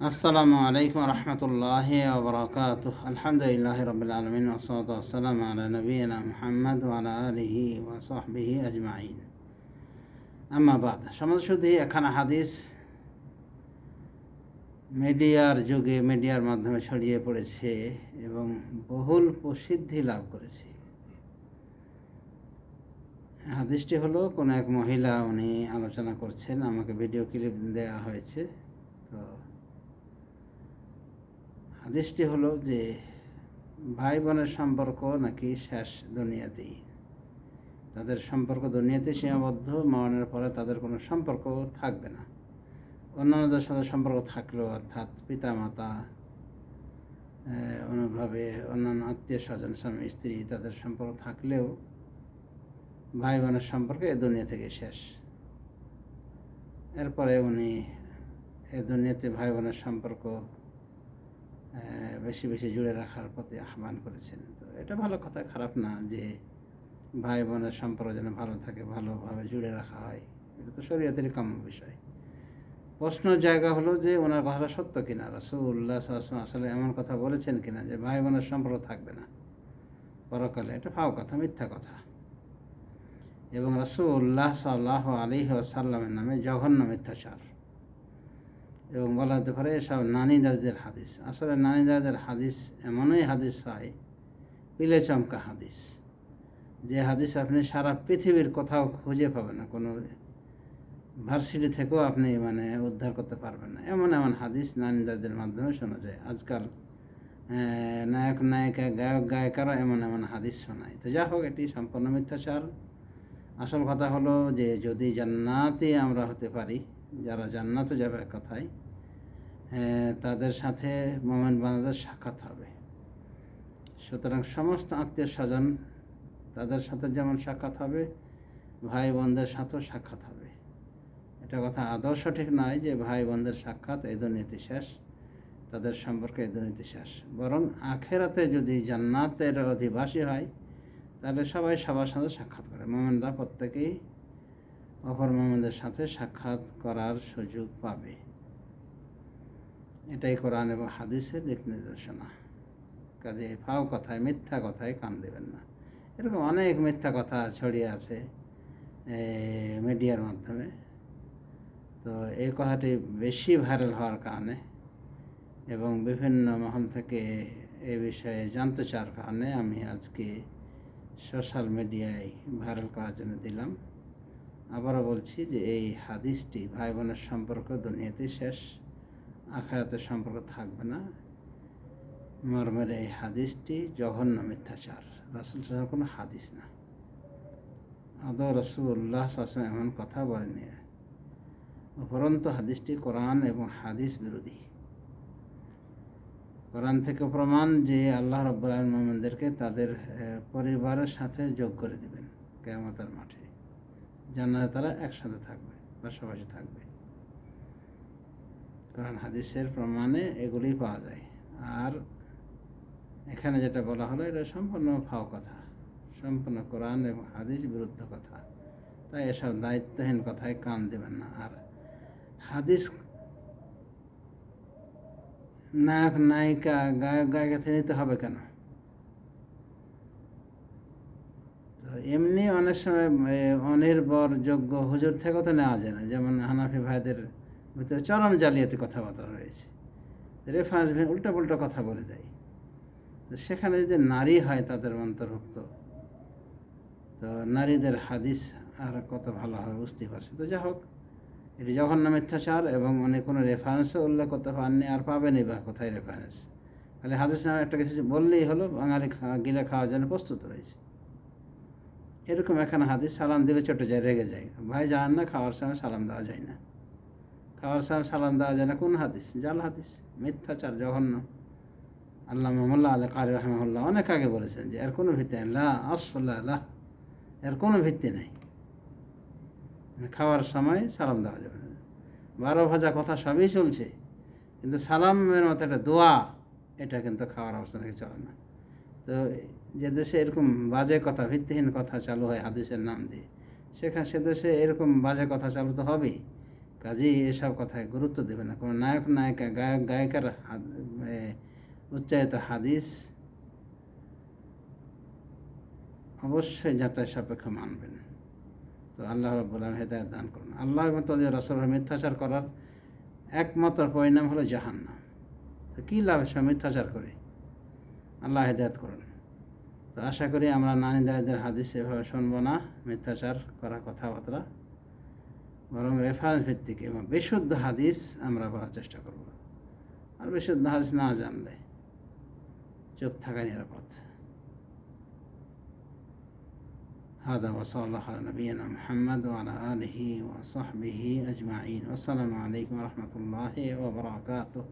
আসসালামু আলাইকুম রহমতুল্লাহ ওবরাকাত আলহামদুলিল্লাহ রবিল আলমিন ওসলাত আসসালাম আলা নবীনা মোহাম্মদ আলা আলহি ওসহবিহি আজমাইন। আম্মাবাদ সমাজ শুধু এখানে হাদিস মিডিয়ার যুগে, মিডিয়ার মাধ্যমে ছড়িয়ে পড়েছে এবং বহুল প্রসিদ্ধি লাভ করেছে। হাদিসটি হলো, কোনো এক মহিলা উনি আলোচনা করছেন, আমাকে ভিডিও ক্লিপ দেওয়া হয়েছে, তো হাদিসটি হলো যে ভাই বোনের সম্পর্ক নাকি শেষ দুনিয়াতেই? তাদের সম্পর্ক দুনিয়াতে সীমাবদ্ধ, মরণের পরে তাদের কোনো সম্পর্ক থাকবে না। অন্যান্যদের সাথে সম্পর্ক থাকলেও অর্থাৎ পিতা মাতা অনুভাবে অন্যান্য আত্মীয় স্বজন স্বামী, স্ত্রী, তাদের সম্পর্ক থাকলেও ভাই বোনের সম্পর্ক এ দুনিয়া থেকে শেষ। এরপরে উনি এ দুনিয়াতে ভাই বোনের সম্পর্ক বেশি বেশি জুড়ে রাখার প্রতি আহ্বান করেছেন। তো এটা ভালো কথা, খারাপ না যে ভাই বোনের সম্পর্ক যেন ভালো থাকে, ভালোভাবে জুড়ে রাখা হয়। এটা তো শরীয়তেরই কাম্য বিষয়। প্রশ্ন জায়গা হলো যে ওনার কথাটা সত্য কিনা? রাসুল্লাহ আসলে এমন কথা বলেছেন কিনা যে ভাই বোনের সম্পর্ক থাকবে না? পরকালে এটা ফাও কথা, মিথ্যা কথা। এবং রাসুল্লাহ সাল্লাহ আলী সাল্লামের নামে জঘন্য মিথ্যাচার। এবং বলা হতে পারে এসব নানি দাদিদের হাদিস। আসলে নানি দাদিদের হাদিস এমনই হাদিস হয় পিলে চমকা হাদিস, যে হাদিস আপনি সারা পৃথিবীর কোথাও খুঁজে পাবেন না, কোনো ভার্সিটি থেকেও আপনি মানে উদ্ধার করতে পারবেন না। এমন এমন হাদিস নানি দাদিদের মাধ্যমে শোনা যায়। আজকাল নায়ক, নায়িকা, গায়ক, গায়িকারা এমন এমন হাদিস শোনায়। তো যা হোক, এটি সম্পূর্ণ মিথ্যাচার। আসল কথা হলো যে, যদি জান্নাতে আমরা হতে পারি, যারা জান্নাতে যাবে কথায় তাদের সাথে মোমেন বানাদের সাক্ষাৎ হবে। সুতরাং সমস্ত আত্মীয় স্বজন তাদের সাথে যেমন সাক্ষাৎ হবে ভাই বোনদের সাথেও সাক্ষাৎ হবে। এটা কথা আদৌ সঠিক নয় যে ভাই বোনদের সাক্ষাৎ এই দুর্নীতি শেষ, তাদের সম্পর্কে এই দুর্নীতি শেষ। বরং আখেরাতে যদি জান্নাতের অধিবাসী হয়, তাহলে সবাই সবার সাথে সাক্ষাৎ করে। মোমেনরা প্রত্যেকেই অপর মোমেনদের সাথে সাক্ষাৎ করার সুযোগ পাবে। এটাই কোরআন এবং হাদিসের দিক নির্দেশনা। কাজে ফাও কথায়, মিথ্যা কথায় কান দেবেন না। এরকম অনেক মিথ্যা কথা ছড়িয়ে আছে মিডিয়ার মাধ্যমে। তো এই কথাটি বেশি ভাইরাল হওয়ার কারণে এবং বিভিন্ন মহল থেকে এ বিষয়ে জানতে চাওয়ার কারণে আমি আজকে সোশ্যাল মিডিয়ায় ভাইরাল করার জন্য দিলাম। আবারও বলছি যে এই হাদিসটি ভাই বোনের সম্পর্ক, দুনিয়াতে শেষ। আখারাতের সম্পর্ক থাকবে না। মর্মের এই হাদিসটি জঘন্য মিথ্যাচার। রাসুল সাহেব কোনো হাদিস না। আদৌ রসুল্লাহ সাসম এমন কথা বলেনি উপরন্ত হাদিসটি কোরআন এবং হাদিস বিরোধী। কোরআন থেকে প্রমাণ যে আল্লাহ রব্বুল মোহাম্মদেরকে তাদের পরিবারের সাথে যোগ করে দেবেন। কেমতার মাঠে। জান্নাতে তারা একসাথে থাকবে, পাশাপাশি থাকবে। কারণ হাদিসের প্রমাণে এগুলি পাওয়া যায়। আর এখানে যেটা বলা হলো, এটা সম্পূর্ণ ফাও কথা। সম্পূর্ণ কোরআন এবং হাদিস বিরুদ্ধ কথা। তাই এসব দায়িত্বহীন কথায় কান দেবেন না। আর হাদিস নায়ক, নায়িকা, গায়ক গায়িকা থেকে নিতে হবে কেন? তো এমনি অনেক সময় অনির্ভর যোগ্য হুজুর থেকেও তো নেওয়া যায় না। যেমন হানাফি ভাইদের ভিতরে চরম জালিয়াতি কথাবার্তা রয়েছে। রেফারেন্স উল্টো পুল্টো কথা বলে দেয়। তো সেখানে যদি নারী হয় তাদের অন্তর্ভুক্ত, তো নারীদের হাদিস আর কত ভালো হবে বুঝতে পারছে। তো যা হোক এটি জঘন্য মিথ্যাচার এবং উনি কোনো রেফারেন্সও উল্লেখ করতে পারেননি, আর পাবেনই বা কোথায় রেফারেন্স? তাহলে হাদিস নামে একটা কিছু বললেই হলো, বাঙালি গিলে খাওয়ার জন্য প্রস্তুত রয়েছে। এরকম এখানে হাদিস সালাম দিলে চটে যায়, রেগে যায়। ভাই জানেন না, খাওয়ার সময় সালাম দেওয়া যায় না। খাওয়ার সময় সালাম দেওয়া যায় না। কোন হাদিস? জাল হাদিস। মিথ্যাচার জঘন্য। আল্লাহ মোহাম্মল্লা আল্লাহ কারি রহমল্লাহ অনেক আগে বলেছেন যে, এর কোনো ভিত্তি নেই। লা আসল্লাহ এর কোনো ভিত্তি নেই। খাওয়ার সময় সালাম দেওয়া যাবে বারো ভাজা কথা সবই চলছে। কিন্তু সালামের মতো একটা দোয়া, এটা কিন্তু খাওয়ার অবস্থা থেকে চলে না। তো যে দেশে এরকম বাজে কথা, ভিত্তিহীন কথা চালু হয় হাদিসের নাম দিয়ে, সেখানে সে দেশে এরকম বাজে কথা চালু তো হবেই। কাজেই এসব কথায় গুরুত্ব দেবে না। কোনো নায়ক, নায়িকা, গায়ক, গায়িকার উচ্চারিত হাদিস অবশ্যই যাচাই সাপেক্ষে মানবেন। তো আল্লাহ রব্বুল হেদায়ত দান করুন। আল্লাহ এবং রসল মিথ্যাচার করার একমাত্র পরিণাম হলো জাহান্নাম। তো কী লাভ সব মিথ্যাচার করে? আল্লাহ হেদায়ত করুন। তো আশা করি আমরা নানি দায়দের হাদিস এভাবে শুনব না। মিথ্যাচার করা কথাবার্তা বরং রেফারেন্স ভিত্তিক এবং বিশুদ্ধ হাদিস আমরা বলার চেষ্টা করব আর বিশুদ্ধ হাদিস না জানলে চুপ থাকা নিরাপদ هذا وصلى الله على نبينا محمد وعلى آله وصحبه أجمعين والسلام عليكم ورحمة الله وبركاته